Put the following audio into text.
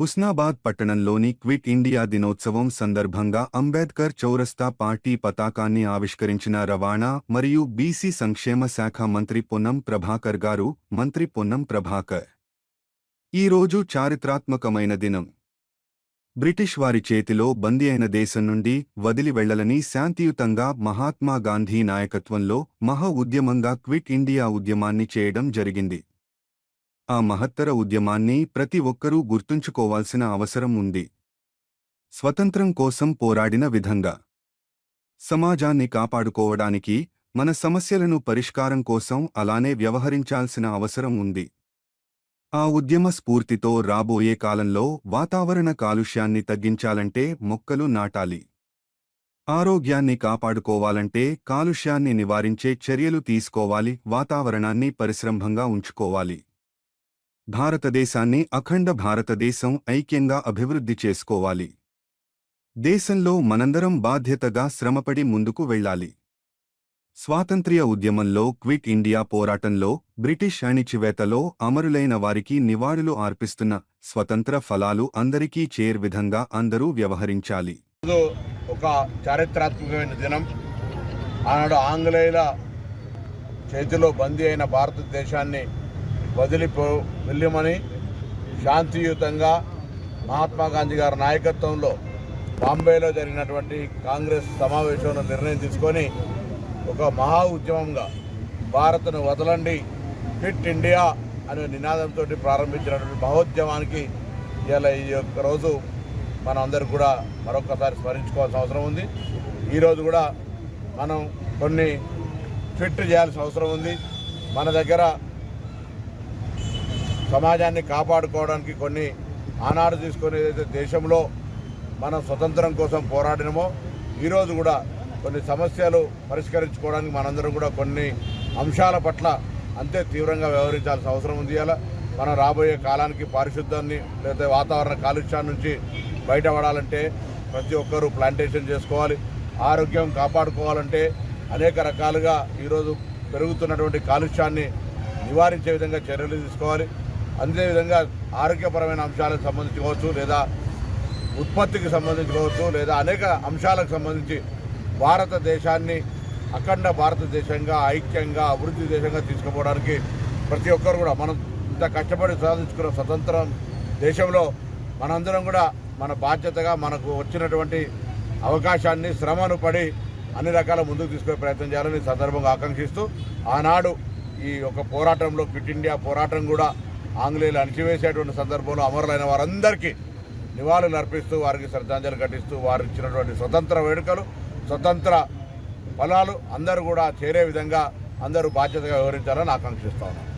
హుస్నాబాద్ పట్టణంలోని quit India దినోత్సవం సందర్భంగా అంబేద్కర్ చౌరస్తా పార్టీ పతాకాన్ని ఆవిష్కరించిన రవాణా మరియు బీసీ సంక్షేమ శాఖ మంత్రి పొన్నం ప్రభాకర్ గారు మంత్రి పొన్నం ప్రభాకర్. ఈ రోజు చారిత్రాత్మకమైన దినం. బ్రిటిష్ వారి చేతిలో బందీ అయిన దేశం నుండి వదిలి వెళ్ళలని శాంతియుతంగా మహాత్మా గాంధీ నాయకత్వంలో మహా ఉద్యమంగా క్విట్ ఇండియా ఉద్యమాన్ని చేయడం జరిగింది. ఆ మహత్తర ఉద్యమాన్ని ప్రతి ఒక్కరూ గుర్తుంచుకోవాల్సిన అవసరం ఉంది. స్వతంత్రం కోసం పోరాడిన విధంగా. సమాజాన్ని కాపాడుకోవడానికి మన సమస్యలను పరిష్కారం కోసం అలానే వ్యవహరించాల్సిన అవసరం ఉంది. ఆ ఉద్యమ స్ఫూర్తితో రాబోయే కాలంలో వాతావరణ కాలుష్యాన్ని తగ్గించాలంటే మొక్కలు నాటాలి. ఆరోగ్యాన్ని కాపాడుకోవాలంటే కాలుష్యాన్ని నివారించే చర్యలు తీసుకోవాలి వాతావరణాన్ని పరిశ్రంభంగా ఉంచుకోవాలి. భారతదేశాన్ని అఖండ భారతదేశం ఐక్యంగా అభివృద్ధి చేసుకోవాలి. దేశంలో మనందరం బాధ్యతగా శ్రమపడి ముందుకు వెళ్ళాలి. స్వాతంత్ర్య ఉద్యమంలో క్విట్ ఇండియా పోరాటంలో బ్రిటిష్ అణిచివేతలో అమరులైన వారికి నివాళులు అర్పిస్తున్న స్వతంత్ర ఫలాలు అందరికీ చేర్ విధంగా అందరూ వ్యవహరించాలి. ఒక చారిత్రాత్మకమైన దినం. ఆనాడు ఆంగ్లేయుల చేతిలో బందీ అయిన భారతదేశాన్ని వదిలిపో వెళ్ళమని శాంతియుతంగా మహాత్మా గాంధీ గారి నాయకత్వంలో బాంబేలో జరిగినటువంటి కాంగ్రెస్ సమావేశంలో నిర్ణయం తీసుకొని ఒక మహా ఉద్యమంగా భారత్ను వదలండి ఫిట్ ఇండియా అనే నినాదంతో ప్రారంభించినటువంటి మహోద్యమానికి ఇలా ఈ యొక్క రోజు మనందరూ కూడా మరొకసారి స్మరించుకోవాల్సిన అవసరం ఉంది. ఈరోజు కూడా మనం కొన్ని ఫిట్ చేయాల్సిన అవసరం ఉంది. మన దగ్గర సమాజాన్ని కాపాడుకోవడానికి కొన్ని ఆనాడు తీసుకొని ఏదైతే దేశంలో మనం స్వతంత్రం కోసం పోరాడినమో ఈరోజు కూడా కొన్ని సమస్యలు పరిష్కరించుకోవడానికి మనందరం కూడా కొన్ని అంశాల పట్ల అంతే తీవ్రంగా వ్యవహరించాల్సిన అవసరం ఉంది. ఇలా మనం రాబోయే కాలానికి పారిశుద్ధాన్ని లేదా వాతావరణ కాలుష్యాన్ని నుంచి బయటపడాలంటే ప్రతి ఒక్కరూ ప్లాంటేషన్ చేసుకోవాలి ఆరోగ్యం కాపాడుకోవాలంటే అనేక రకాలుగా ఈరోజు పెరుగుతున్నటువంటి కాలుష్యాన్ని నివారించే విధంగా చర్యలు తీసుకోవాలి. అదేవిధంగా ఆరోగ్యపరమైన అంశాలకు సంబంధించి కావచ్చు లేదా ఉత్పత్తికి సంబంధించి కావచ్చు లేదా అనేక అంశాలకు సంబంధించి భారతదేశాన్ని అఖండ భారతదేశంగా ఐక్యంగా అభివృద్ధి దేశంగా తీసుకుపోవడానికి ప్రతి ఒక్కరు కూడా మనం ఇంత కష్టపడి సాధించుకున్న స్వతంత్రం దేశంలో మనందరం కూడా మన బాధ్యతగా మనకు వచ్చినటువంటి అవకాశాన్ని శ్రమను పడి అన్ని రకాల ముందుకు తీసుకునే ప్రయత్నం చేయాలని సందర్భంగా ఆకాంక్షిస్తూ ఆనాడు ఈ యొక్క పోరాటంలో క్విట్ ఇండియా పోరాటం కూడా ఆంగ్లేయులు అణిచివేసేటువంటి సందర్భంలో అమరులైన వారందరికీ నివాళులు అర్పిస్తూ వారికి శ్రద్ధాంజలి ఘటిస్తూ వారు ఇచ్చినటువంటి స్వతంత్ర వేడుకలు స్వతంత్ర ఫలాలు అందరూ కూడా చేరే విధంగా అందరూ బాధ్యతగా వివరించాలని ఆకాంక్షిస్తా ఉన్నాను